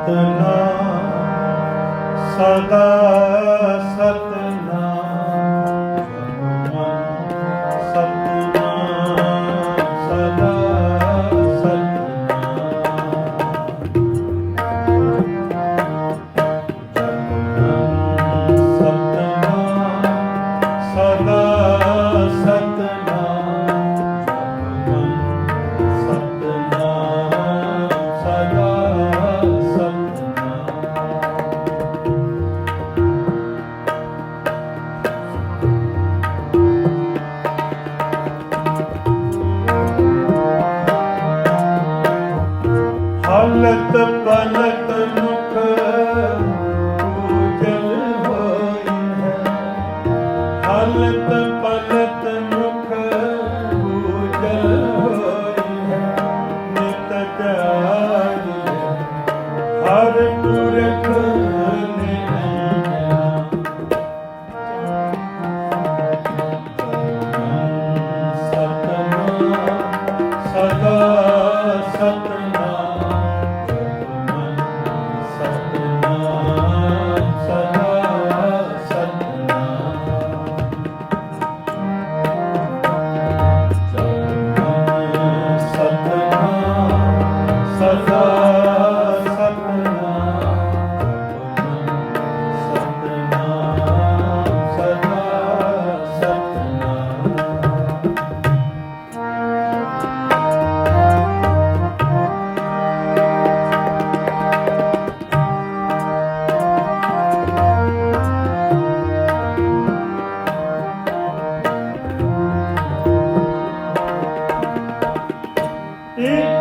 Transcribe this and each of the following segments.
ਸਤਨਾਮ ਸਦਾ ਸਦਾ ਸਤਨਾਮ 嗯。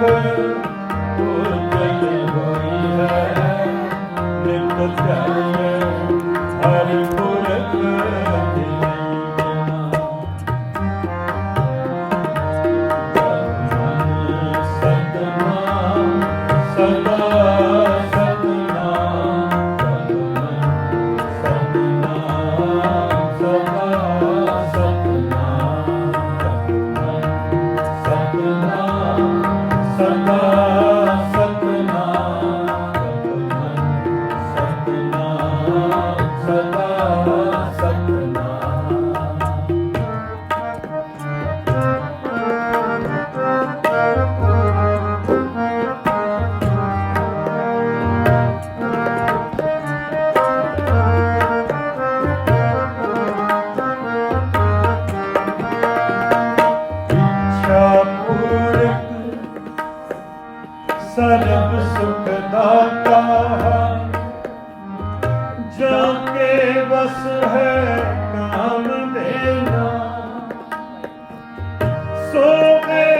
ਗੁਰ ਜਨ ਹੋਈ ਹੈ ਨਿਤ ਧਿਆਏ so many.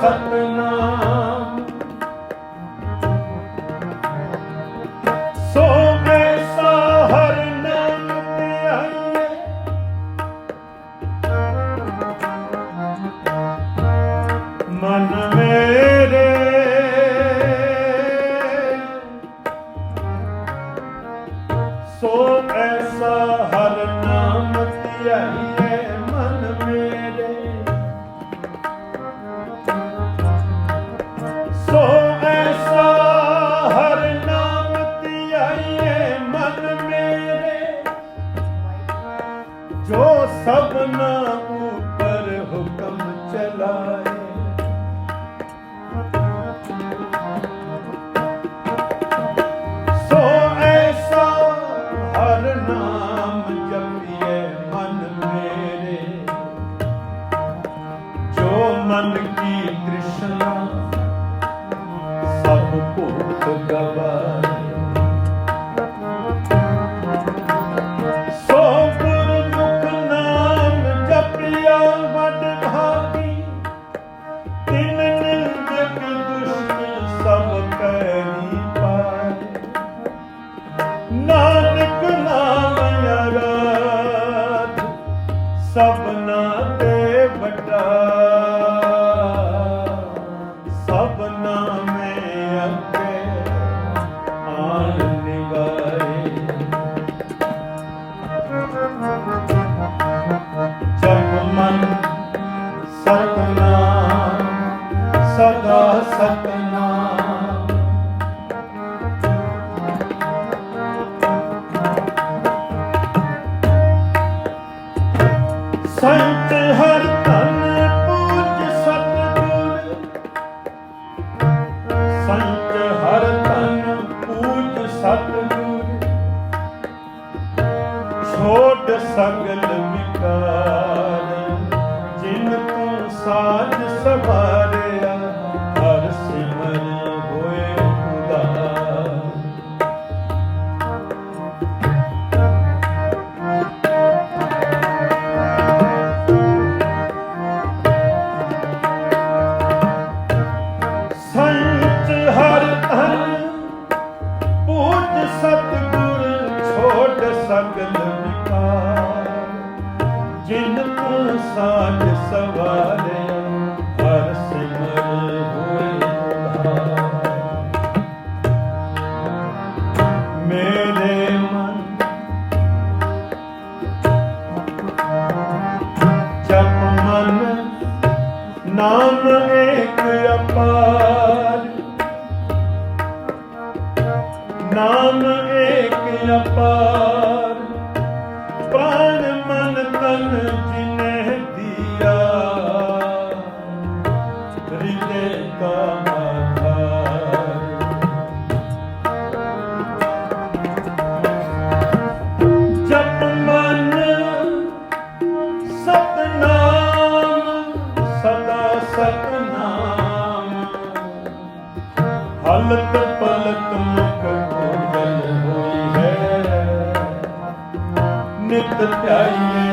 した ਸਭਨਾ stop. சங்கல் ਨਿਤ ਧਿਆਈਏ